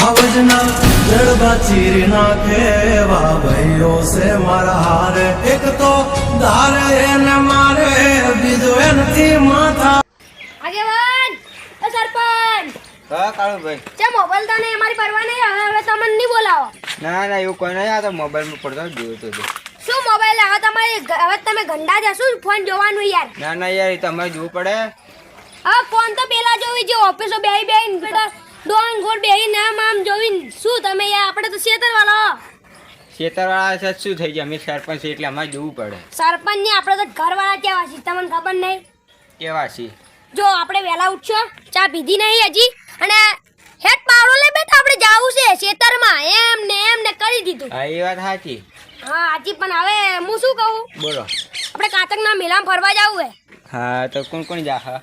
આવજના જડબા ચીરી નાખે ભાઈઓ સે મારા હારે એક તો ધારે એને મારે બીજો એનથી માથા આગેવાન એ સરપંચ હા કાળુભાઈ ચે મોબાઈલ તને અમારી પરવા નહીં હવે હવે તમને નહીં બોલાવો ના ના એવું કોઈ નહીં આ તો મોબાઈલમાં પડતો જોયો તો શું મોબાઈલ હવે તમારે હવે તમે ગંડા જશો ફોન જોવાનું યાર ના ના યાર તમારે જોવું પડે હવે ફોન તો પેલા જોવી જે ઓફિસો બેહી બેહી ડોન ગોળ બેહી નામ આમ જોવી શું તમે યાર આપણે તો શેતર વાળા ખેતરવાળા છે શું થઈ ગયા? અમે સરપંચ એટલે અમારે જોવું પડે. સરપંચ ને આપણે તો ઘર વાળા કેવા છે તમને ખબર નહીં? કેવા છે જો આપણે વહેલા ઉઠશો ચા પીધી નહીં હજી અને હેડ પાવડો લે બેઠા આપણે જાવું છે ખેતરમાં એમ ને એમ ને કરી દીધું. હા એ વાત સાચી. હા હાજી પણ હવે હું શું કહું? બોલો. આપણે કાતકના મેળામાં ફરવા જવું હે. હા તો કોણ કોણ જા હા?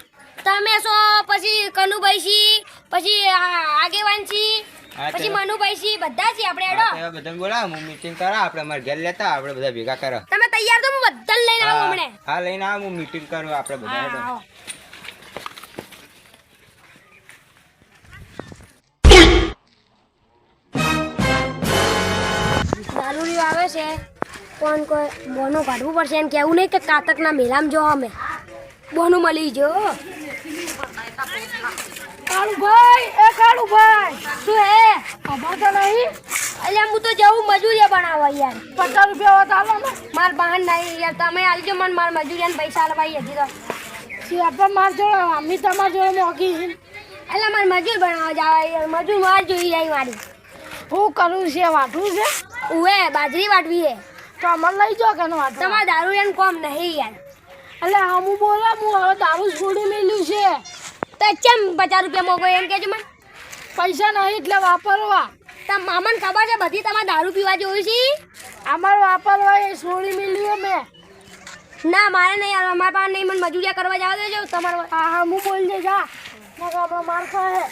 તમે છો પછી કનુભાઈ છી પછી આગેવાન છી પછી મનુભાઈ છી બધા છી આપણે એડો બધા તો હું મીટિંગ કરા આપણે અમાર ઘેર લેતા આપણે બધા ભેગા કરો. તમે તૈયાર તો હું બધા લઈને આવું હમણે. હા લઈને આવું હું મીટિંગ કરું આપણે બધા હેડો. આવો. છે. પણ કોઈ બોનું કાઢવું પડશે એમ કેવું નહીં કે કાતકના મેળામાં જો અમે. બોનું મળી જો કાળુભાઈ એ કાળુભાઈ શું હે? ખબર નહીં. એટલે હું તો જવું મજૂરીએ બનાવવા યાર. પચાસ રૂપિયા હોત ને. માર બહાર નહીં યાર તમે આલજો મને માર મજૂરીયાને પૈસા આલવાઈ હજી તો. આપણે માર જોડે અમી તમાર જોડે મોકી એટલે મારે મજૂર બનાવવા જવા યાર મજૂર માર જોઈ જાય મારી. હું કરું છે વાટવું છે? ઉએ બાજરી વાટવી હે. તો અમર લઈ જાઓ કે વાટવા તમારે દારૂ એમ કોમ નહીં યાર. એટલે હમું બોલા હું હવે દારૂ છોડી મેલ્યું છે. તો ચેમ પચાસ રૂપિયા મોગો એમ કેજો મને. પૈસા નહીં એટલે વાપરવા. તમ મામાને ખબર છે બધી તમારે દારૂ પીવા જોઈ છે? અમારે વાપરવા એ છોડી મેલ્યું મેં ના મારે નહીં યાર અમારા પાસે નહીં મને મજૂરિયા કરવા જવા દેજો તમારે. હા હા હું બોલ દે જા. આપણે માર ખાય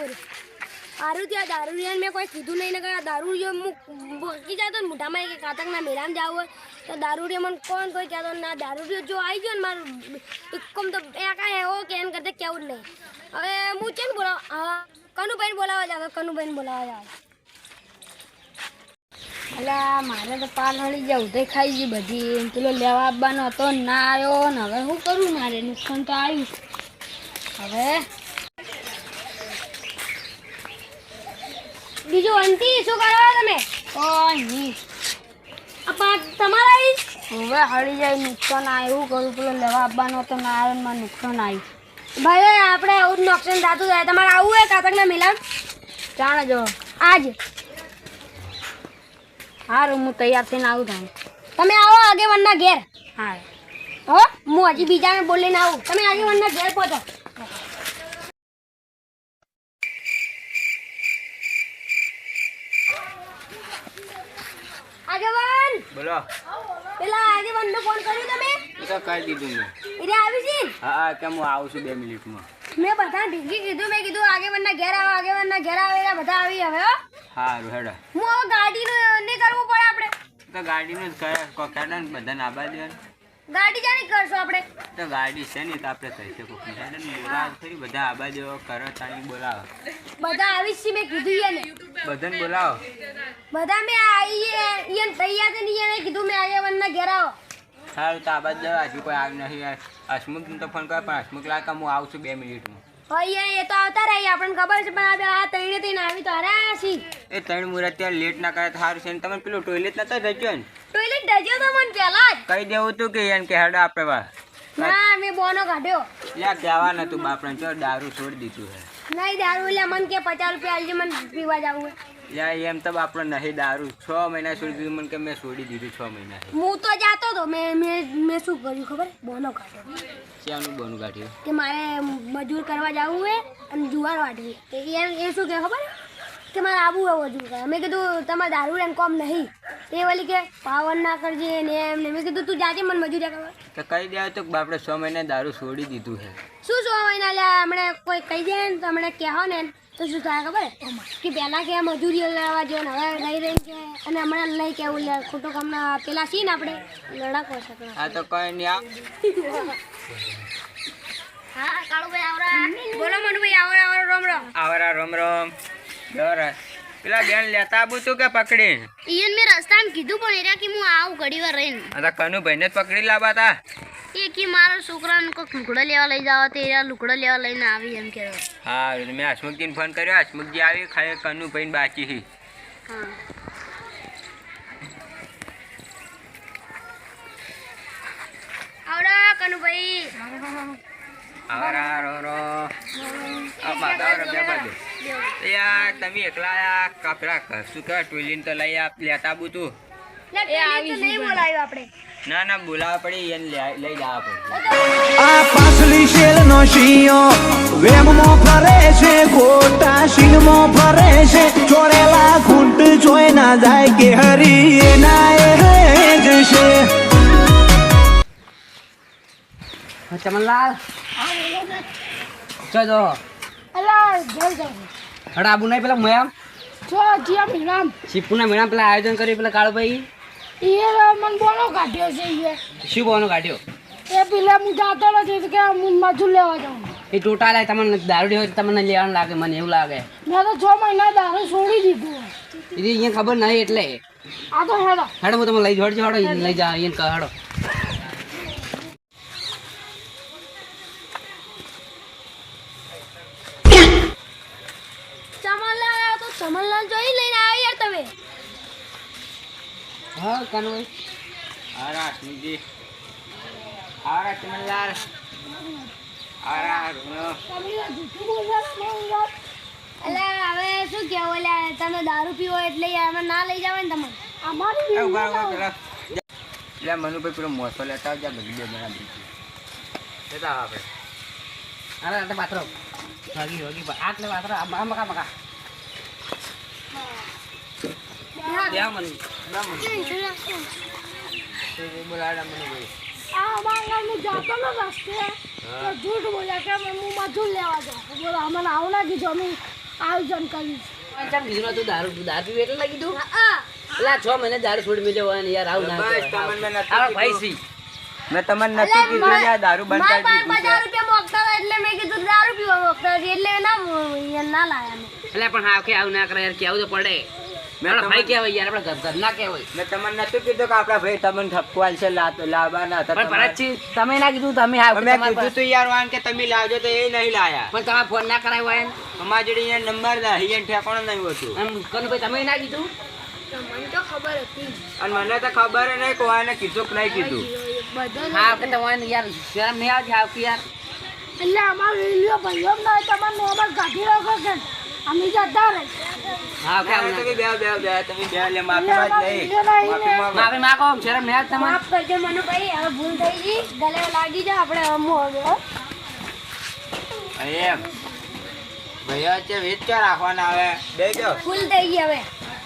જતો રે ત્યાં દારૂ રિયાને મેં કોઈ કીધું નહીં ને કે આ દારૂ રિયો હું ભોકી જતો ને મોઢામાં કે કાતકના મેળામાં જાવ હોય, તો દારૂ રિયો મને કોણ કોઈ કહેતો ના, દારૂ રિયો જો આવી ગયો ને મારું એકમ તો એ કાંઈ એવો કે એમ કરતા કેવું જ નહીં. હવે હું કેમ બોલાવ? હા, કનુભાઈને બોલાવવા જાવ કનુભાઈને બોલાવવા જાવ. એટલે મારે તો પાલ હળી જાય ઉધઈ ખાઈ ગઈ બધી. પેલો લેવા આવવાનો હતો ના આવ્યો ને હવે શું કરું મારે? નુકસાન તો આવ્યું. હવે બીજું અંતિ શું કરો તમે? આ પાંચ તમારા? હવે હળી જાય નુકસાન આવ્યું કરું પેલો લેવા આવવાનો તો ના આવ્યો ને નુકસાન આવ્યું ભાઈ આપણે આવું જ નુકસાન થતું જાય. તમારે આવું હોય કાતકના મિલન? જાણે જો. આજ. સારું હું તૈયાર થઈને આવું થાય તમે આવો આગેવાનના ઘેર. હા. હો હું હજી બીજાને બોલીને આવું. તમે આગેવાનના ઘેર પહોંચો આગેવાન બોલો. પેલા આગેવાનનો ફોન કર્યો તમે? તો કરી દીધું મેં. એટલે આવી છે? હા હા કેમ હું આવું છું બે મિનિટમાં. મેં બધા ભેગી કીધું મેં કીધું આગેવાનના ઘેર આવો આગેવાનના ઘેર આવે એટલે બધા આવી હવે હો. સારું હેડો. હું હવે ગાડીનું નહીં કરવું પડે આપણે. તો ગાડીનું જ કરે કોકાડા ને બધાને આબા ગાડી જાણી કરશું આપણે. તો ગાડી છે ને તો આપણે થઈ શકો. ને ખરી બધા આબા દેવો કરો તાણી બોલાવો. બધા આવી છે મેં કીધું એને. બધાને બોલાવો. બધા મેં આવીએ ઈયન તૈયાર થઈને ઈયને કીધું મેં આગેવાનના ઘેર આવો. સારું તો આબા દેવા હજુ કોઈ આવી નથી હસમુખ તો ફોન કર પણ હસમુખ લાગે હું આવું છું બે મિનિટમાં. એ તો આવતા રહી આપણને ખબર છે પણ આ તૈયાર થઈને આવી તો હરાશી એ ત્રણ મુરા ત્યાં લેટ ના કરે તો સારું છે ને. તમે પેલું ટોયલેટ નતા જજો ને? ટોયલેટ ડજ્યો તો મને પહેલા જ. કહી દેવું તું કે એમ કે હેડો આપણે વા ના મે બોનો કાઢ્યો. લ્યા જવા ન તું બાપણે ચો દારૂ છોડી દીધું હે. નહીં દારૂ લે મન કે પચાસ રૂપિયા આલજે મને પીવા જાવું હે. લ્યા એમ તો આપણે નહીં દારૂ. છ મહિના છોડી દીધું મન કે મેં છોડી દીધું છ મહિના હું તો જાતો તો મેં મેં મેં શું કર્યું ખબર? બોનો કાઢ્યો. શ્યાનું બોનું કાઢ્યું? કે મારે મજૂર કરવા જવું હે અને જુવાર વાટવી એ એ શું કે ખબર? કે મારે આવું એવું હજુ કરવા મેં કીધું તમારે દારૂ એમ કોમ નહીં. એ વળી કે પાવન ના કરજે ને એમ ને મેં કીધું તું જાજે મને મજૂરિયા કરવા. તો કહી દેવા તો આપણે છ મહિના દારૂ છોડી દીધું છે. શું છ મહિના લે હમણે કોઈ કહી દે ને તો હમણે કહેવો ને તો શું થાય ખબર? કે પહેલાં કે મજૂરી લેવા જો ને હવે રહી છે અને હમણાં લઈ કેવું લે ખોટો કામ પેલા છીએ ને આપણે. લડાકો છે આ તો કઈ નહીં આવ હા કાળુભાઈ આવરા. બોલો મનુભાઈ આવરા આવરા રોમ રોમ. આવરા રોમ રોમ. સરસ પેલા બેન લેતા આવું તું કે પકડી? ઈયન મેં રસ્તામાં કીધું પણ એરા કે હું આવું ઘડી વાર રહીને. આ તો કનુભાઈને જ પકડી લાવવા તા. એ કે મારો છોકરાને કોઈક લુકડો લેવા લઈ જાવ તે એરા લુકડો લેવા લઈને આવી એમ કે. હા મેં હસમુખજીને ફોન કર્યો. હસમુખજી આવી ખાલી કનુભાઈને બાકી હી. હા. આવરા કનુભાઈ. યાર તમે એકલા આ કપડા શું કહેવાય? ટોલીને તો લઈ આપ લેતા આવું તું. એ આવી નહીં બોલાવ્યો આપણે. ના ના બોલાવવા પડી એને લઈ જવા પડે. આ પાછલી શેલ નો શિયો વેમમાં ફરે છે ખોટા શીલમાં ફરે છે. ચોરેલા ખૂંટ જોઈ ના જાય કે હરી એના એ જશે ચમનલાલ. ચો જો અલા જલ જલ હડા આબુ નહીં પેલા મોયામ જો જીયા મિલામ શિપુના મેળા પેલા આયોજન કર્યું પેલા કાળુભાઈ? એ મન બોલો કાઢ્યો છે એ. શું બોનો કાઢ્યો? એ પેલા હું જાતો નથી કે હું મજૂર લેવા જાઉં. એ ટોટા લાય તમને દારૂડી હોય તમને લેવાનું લાગે મને એવું લાગે. મેં તો છ મહિના દારૂ છોડી દીધું. એ અહીંયા ખબર નહીં એટલે. આ તો હેડો. હેડો હું તમે લઈ જોડજો હેડો લઈ જા અહીંયા હેડો ચમનલાલ આવ્યો તો ચમનલાલ જોઈ લઈને આવ્યો યાર તમે. હા કાનુભાઈ આરા હસમુખજી આરા ચમનલાલ. આરા રો અલા હવે શું કહેવું? એટલે તમે દારૂ પીવો એટલે અમે ના લઈ જવાય ને તમે અમારી એટલે મનુભાઈ પેલો મોસો લેતા આવજા બધી બે જણા બીજી લેતા આવે આપણે. અરે અરે પાત્રો વાગી વાગી આટલે પાત્રો આ મકા મકા ત્યાં આવું ના કીધું અમે આયોજન તું દારૂ એટલે કીધું પેલા છ મહિને દારૂ છોડી મેલ્યો હોય યાર આવું. ભાઈ મેં તમને નથી કીધું દારૂ એટલે મેં કીધું દારૂ પીવા એટલે ના ના એટલે પણ હા કે આવું ના કરે યાર કેવું તો પડે ભાઈ કહેવાય યાર આપણે ઘર ઘરના કહેવાય. મેં તમને નતું કીધું કે આપણા ભાઈ તમને ઠપકો આલશે લાવવાના હતા પણ ભરતજી તમે ના કીધું તમે મેં કીધું તું યાર વાન કે તમે લાવજો તો એ નહીં લાયા. પણ તમારે ફોન ના કરાયો હોય અમારા જોડે અહીંયા નંબર ના અહીંયા ઠેકાણું નહીં હોતું. આમ કનુભાઈ તમે ના કીધું? મને તો ખબર હતી. અને મને તો ખબર નહીં કોઈને કીધું કે નહીં કીધું. હા કે તમારે યાર શરમ નહીં આવતી યાર. એટલે અમારો રેલિયો ભાઈઓ ના તમારે નોર્મલ કાઢી રાખો કે અમે જતા રહે હા કે બે બે બે તમે બે લે માફી માં જ નહીં એટલે અમારે માફી માંગો. શરમ નહીં આવતી તમારે માફ કરજો મનુભાઈ હવે ભૂલ થઈ ગઈ. ગલે લાગી જાય આપણે અમો હવે એમ ભાઈઓ છે વેચ ક્યાં રાખવાના આવે બેજો ભૂલ થઈ ગઈ હવે.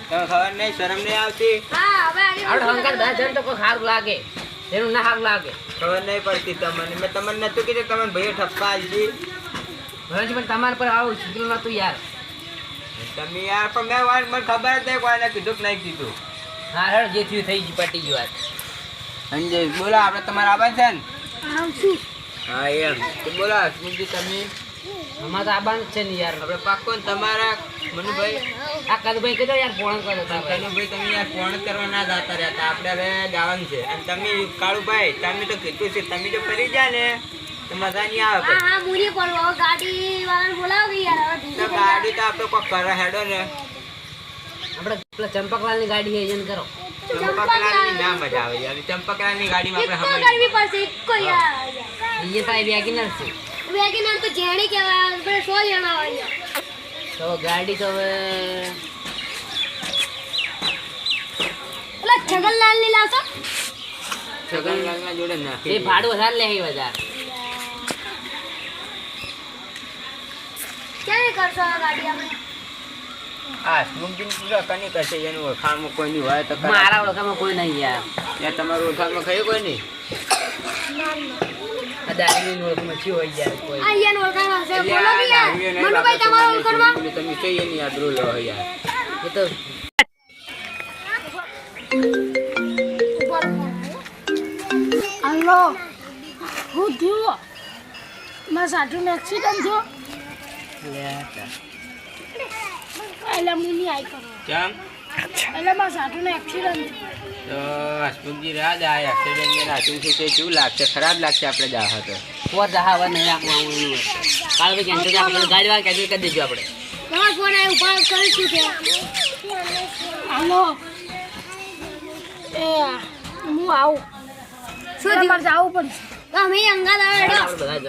તમે ખબર નહીં શરમ નહીં આવતી? હા હવે આગે હંકાર દસ જણ તો કોઈ સારું લાગે. એનું ના સારું લાગે. ખબર નહીં પડતી તમને. મેં તમને નતું કીધું તમને આલજી ભરતજી પણ તમારા પર આવું શીખેલું નતું યાર. તમે યાર પણ મેં વાત મને ખબર જ નહીં કોઈને કીધું કે નહીં કીધું. હા હળ જે થયું થઈ ગયું પટી ગયું વાત. સંજય બોલો આપણે તમારે આવવાનું છે ને? આવશું હા એમ. તો બોલો હસમુખજી તમે? અમારે તો આબાનું છે ને યાર. આપણે પાક્કો ને તમારા મનુભાઈ? આ કદભાઈ કીધો યાર ફોન કરો તમે કનુભાઈ તમે યાર ફોન કરવા ના જતા રહેતા આપણે હવે જવાનું છે. અને તમે કાળુભાઈ તમે તો કીધું છે તમે જો ફરી જાય ને મજા નહીં આવે હા હા મુરી પડવો ગાડી વાળાને બોલાવો યાર હવે તો ગાડી તો આપણે કોઈ કરે હેડો ને. આપણે પેલા ચંપકલાલની ગાડી છે એને કરો. ચંપકલાલની ના મજા આવે યાર. ચંપકલાલની ગાડીમાં આપણે કરવી પડશે એક કોઈ યાર. એ સાહેબ વેગનર છે. વેગનર તો જેણી કહેવાય આપણે સો જણા હોય તો ગાડી તો હવે પેલા છગનલાલની લાવશો. છગનલાલના જોડે ના એ ભાડું વધારે લે વધારે. ક્યારે કરશો આ ગાડી આપણે હા સ્મુકજીને પૂરા કની કરશે એનું ઓળખાણમાં કોઈ નહીં હોય તો. મારા ઓળખામાં કોઈ નહીં યાર. યાર તમારું ઓળખાણમાં કયું કોઈ નહીં? આ આ આ ઓળખાણમાં હલો. હું થયું મારા સાઠું એક્સિડન્ટ થયો. એટલે હું નહીં આઈ કરો. કેમ? એક્સિડન્ટ તો હસમુખજી રાજ આ એક્સિડન્ટ રાખ્યું છે તે કેવું લાગશે? ખરાબ લાગશે આપણે જાહ તો પોર જહા હવે નહીં રાખવાનું એનું કાલ ભાઈ કેન્સલ આપણે ગાડી વાળા કેન્સલ કરી દેજો આપણે. તમારો ફોન આવ્યો ઉપાડ કરીશું કે હલો. એ હું આવું. શું પડશે અમે અંગાત આવે બધા જ.